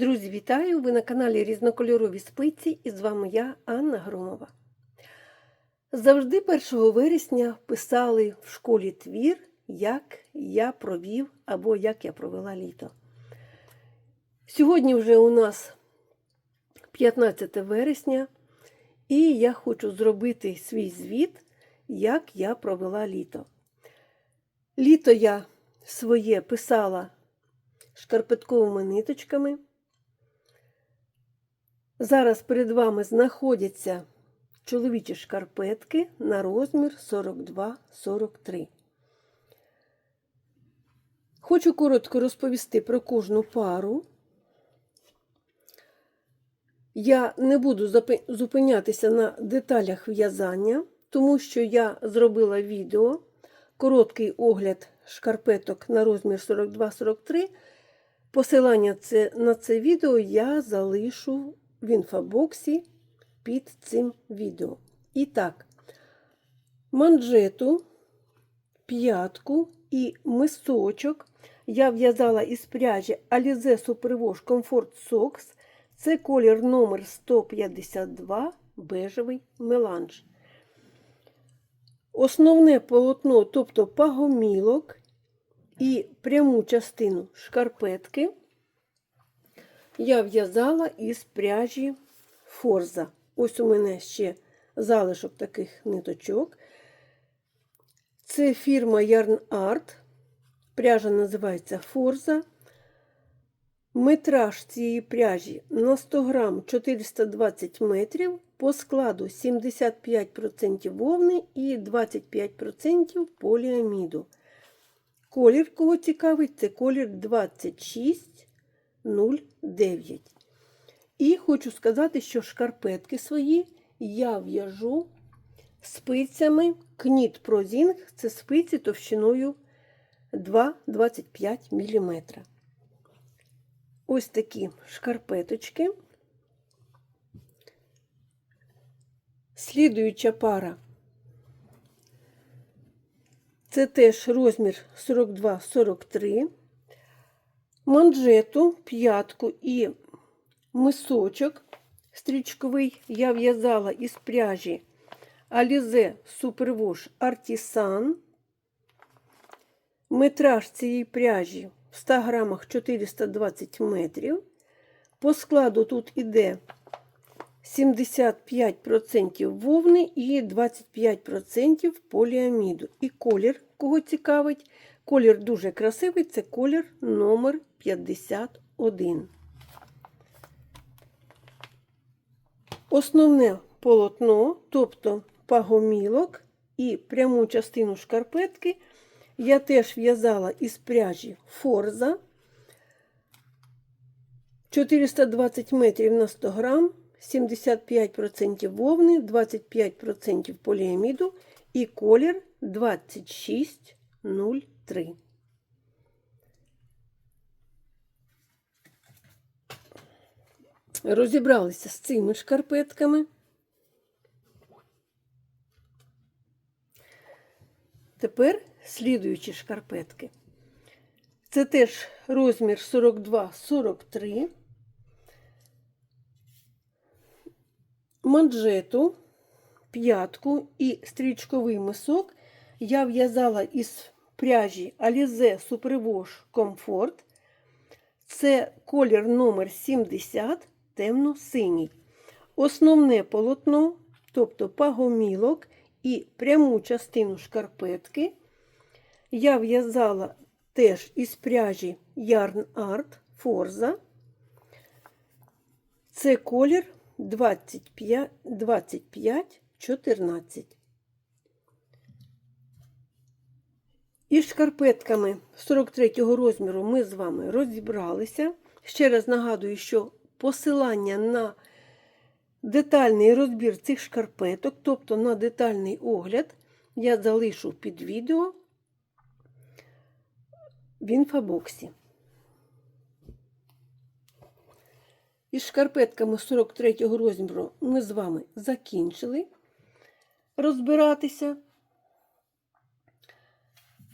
Друзі, вітаю! Ви на каналі Різнокольорові спиці і з вами я, Анна Громова. Завжди 1 вересня писали в школі твір, як я провів або як я провела літо. Сьогодні вже у нас 15 вересня, і я хочу зробити свій звіт, як я провела літо. Літо я своє писала шкарпетковими ниточками. Зараз перед вами знаходяться чоловічі шкарпетки на розмір 42-43. Хочу коротко розповісти про кожну пару. Я не буду зупинятися на деталях в'язання, тому що я зробила відео, короткий огляд шкарпеток на розмір 42-43. Посилання на це відео я залишу в інфобоксі під цим відео. І так, манжету, п'ятку і мисочок я в'язала із пряжі Alize Superwash Comfort Socks. Це колір номер 152 бежевий меланж. Основне полотно, тобто пагомілок і пряму частину шкарпетки я в'язала із пряжі форза. Ось у мене ще залишок таких ниточок. Це фірма Yarn Art. Пряжа називається Форза. Метраж цієї пряжі на 100 грам 420 метрів. По складу 75% вовни і 25% поліаміду. Колір, кого цікавить, це колір 2609. І хочу сказати, що шкарпетки свої я в'яжу спицями Кніт Прозінг, це спиці товщиною 2,25 мм. Ось такі шкарпеточки. Слідуюча пара. Це теж розмір 42-43. Манжету, п'ятку і мисочок стрічковий я в'язала із пряжі Alize Superwash Artisan. Метраж цієї пряжі в 100 грамах 420 метрів. По складу тут іде 75% вовни і 25% поліаміду. І колір, кого цікавить, колір дуже красивий це колір номер 51. Основне полотно, тобто пагомілок і пряму частину шкарпетки, я теж в'язала із пряжі форза 420 метрів на 100 грам. 75% вовни, 25% поліаміду і колір 2603. Розібралися з цими шкарпетками. Тепер слідуючі шкарпетки. Це теж розмір 42-43. манжету, п'ятку і стрічковий мисок я в'язала із пряжі Alize Superwash Comfort. Це колір номер 70 темно-синій. Основне полотно, тобто пагомілок і пряму частину шкарпетки, я в'язала теж із пряжі Yarn Art Forza. Це колір 25, 25 14. Із шкарпетками 43-го розміру ми з вами розібралися. Ще раз нагадую, що посилання на детальний розбір цих шкарпеток, тобто на детальний огляд, я залишу під відео в інфобоксі. Із шкарпетками 43-го розміру ми з вами закінчили розбиратися.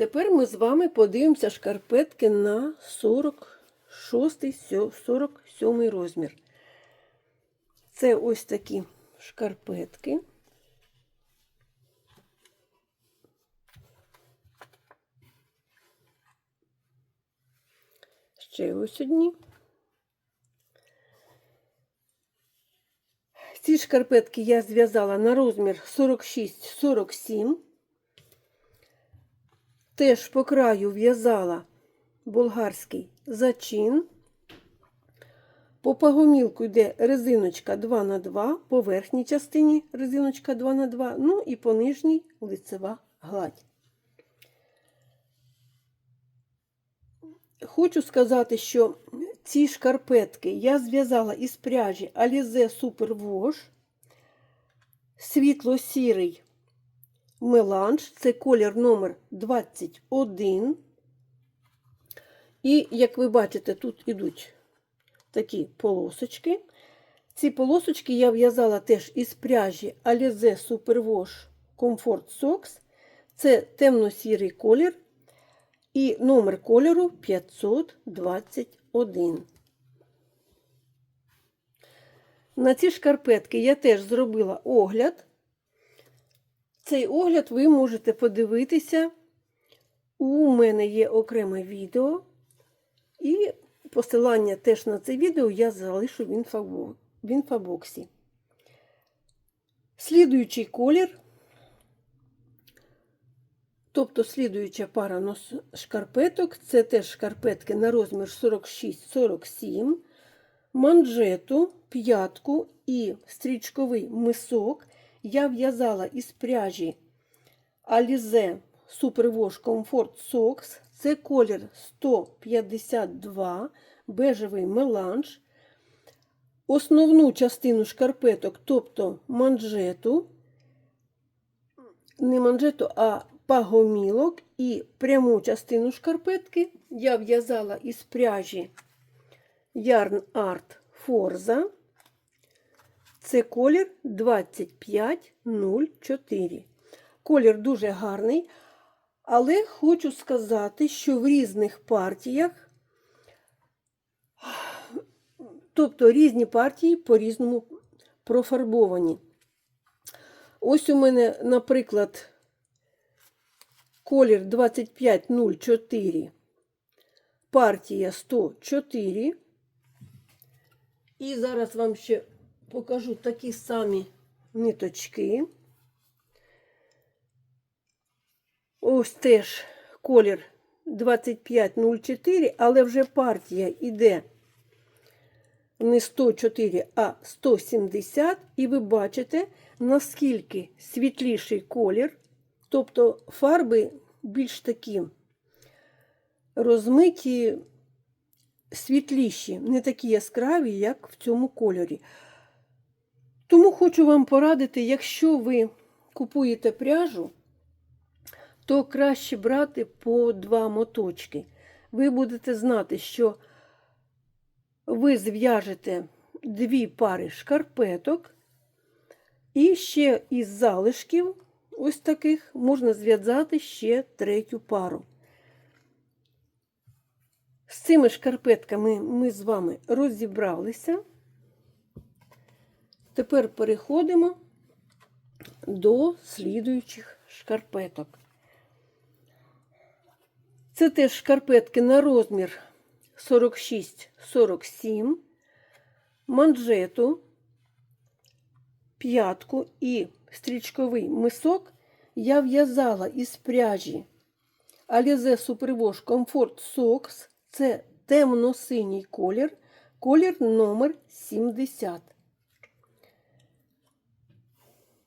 Тепер ми з вами подивимося шкарпетки на 40 47 розмір. Це ось такі шкарпетки. Ще ось одні. Ці шкарпетки я зв'язала на розмір 46-47. Теж по краю в'язала болгарський зачин. По пагомілку йде резиночка 2х2, по верхній частині резиночка 2х2, ну і по нижній лицева гладь. Хочу сказати, що ці шкарпетки я зв'язала із пряжі Alize Super Wash, світло-сірий меланж, це колір номер 21. І, як ви бачите, тут ідуть такі полосочки. Ці полосочки я в'язала теж із пряжі Alize Super Wash Comfort Socks. Це темно-сірий колір. І номер кольору 521. На ці шкарпетки я теж зробила огляд. Цей огляд ви можете подивитися. У мене є окреме відео. І посилання теж на це відео я залишу в інфобоксі. Слідуючий колір. Тобто слідуюча пара шкарпеток, це теж шкарпетки на розмір 46-47, манжету, п'ятку і стрічковий мисок я в'язала із пряжі Alize Superwash Comfort Socks. Це колір 152, бежевий меланж. Основну частину шкарпеток, тобто манжету, не манжету, а пагомілок і пряму частину шкарпетки я в'язала із пряжі Yarn Art Forza. Це колір 2504. Колір дуже гарний, але хочу сказати, що в різних партіях, тобто різні партії по-різному профарбовані. Ось у мене, наприклад, колір 2504, партія 104. І зараз вам ще покажу такі самі ниточки. Ось теж колір 2504, але вже партія йде не 104, а 170, і ви бачите, наскільки світліший колір, тобто фарби більш такі розмиті, світліші, не такі яскраві, як в цьому кольорі. Тому хочу вам порадити, якщо ви купуєте пряжу, то краще брати по два моточки. Ви будете знати, що ви зв'яжете дві пари шкарпеток, і ще із залишків, ось таких, можна зв'язати ще третю пару. З цими шкарпетками ми з вами розібралися. Тепер переходимо до слідуючих шкарпеток. Це теж шкарпетки на розмір 46-47, манжету, п'ятку і стрічковий мисок я в'язала із пряжі Alize Superwash Comfort Socks. Це темно-синій колір, колір номер 70.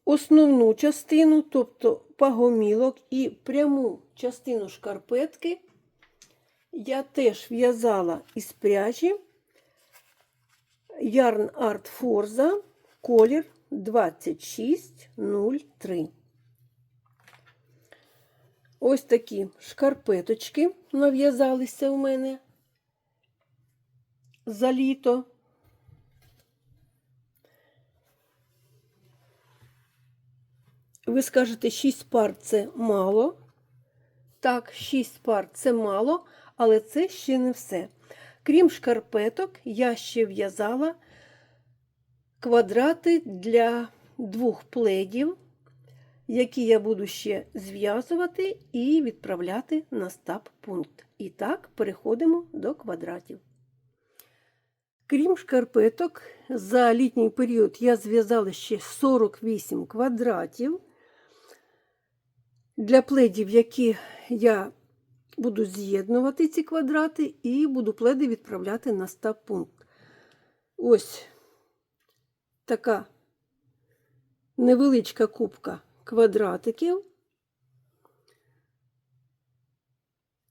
Основну частину, тобто пагомілок і пряму частину шкарпетки, я теж в'язала із пряжі Yarn Art Forza колір 2603. Ось такі шкарпеточки нав'язалися у мене за літо. Ви скажете, 6 пар це мало. Так, 6 пар це мало, але це ще не все. Крім шкарпеток, я ще в'язала квадрати для двох пледів, які я буду ще зв'язувати і відправляти на стаб-пункт. І так, переходимо до квадратів. Крім шкарпеток, за літній період я зв'язала ще 48 квадратів для пледів, які я буду з'єднувати ці квадрати, і буду пледи відправляти на стаб-пункт. Ось така невеличка кубка квадратиків.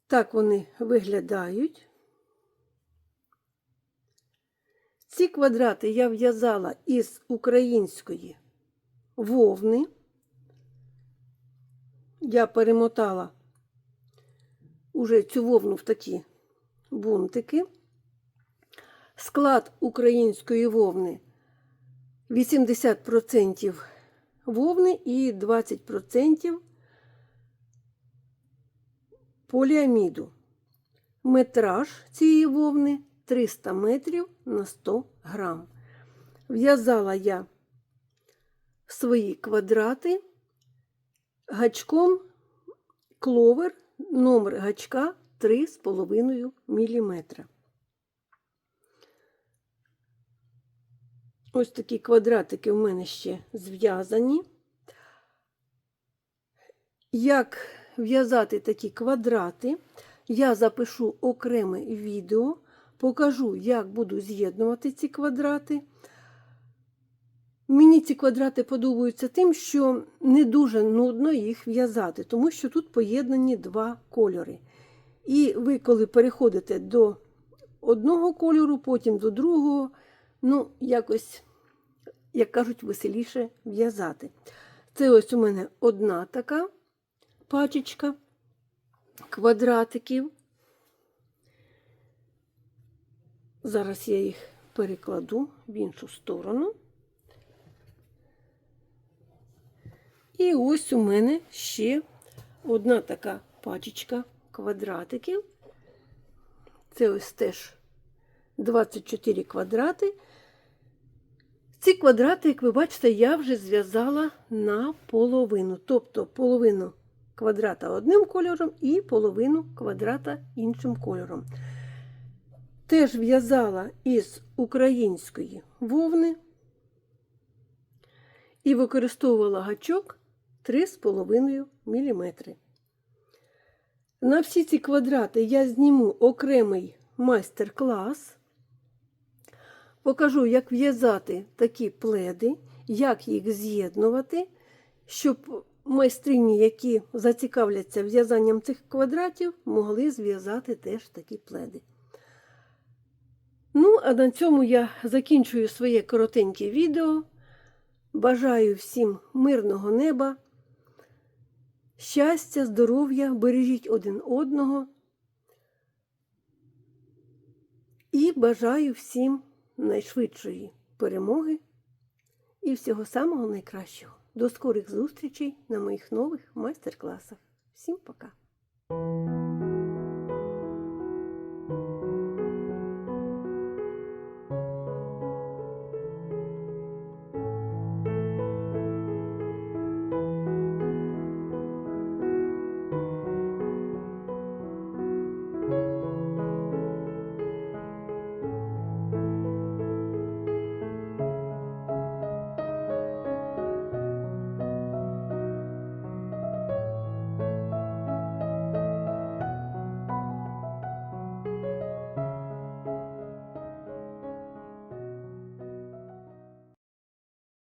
Так вони виглядають. Ці квадрати я в'язала із української вовни. Я перемотала уже цю вовну в такі бунтики. Склад української вовни 80% вовни і 20% поліаміду. Метраж цієї вовни 300 метрів на 100 грам. В'язала я свої квадрати гачком кловер, номер гачка 3,5 мм. Ось такі квадратики в мене ще зв'язані. Як в'язати такі квадрати, я запишу окреме відео, покажу, як буду з'єднувати ці квадрати. Мені ці квадрати подобаються тим, що не дуже нудно їх в'язати, тому що тут поєднані два кольори. І ви, коли переходите до одного кольору, потім до другого, ну, якось, як кажуть, веселіше в'язати. Це ось у мене одна така пачечка квадратиків. Зараз я їх перекладу в іншу сторону. І ось у мене ще одна така пачечка квадратиків. Це ось теж 24 квадрати. Ці квадрати, як ви бачите, я вже зв'язала на половину. Тобто половину квадрата одним кольором і половину квадрата іншим кольором. Теж в'язала із української вовни і використовувала гачок 3,5 мм. На всі ці квадрати я зніму окремий майстер-клас. Покажу, як в'язати такі пледи, як їх з'єднувати, щоб майстрині, які зацікавляться в'язанням цих квадратів, могли зв'язати теж такі пледи. Ну, а на цьому я закінчую своє коротеньке відео. Бажаю всім мирного неба, щастя, здоров'я, бережіть один одного. І бажаю всім найшвидшої перемоги і всього самого найкращого. До скорих зустрічей на моїх нових майстер-класах. Всім пока!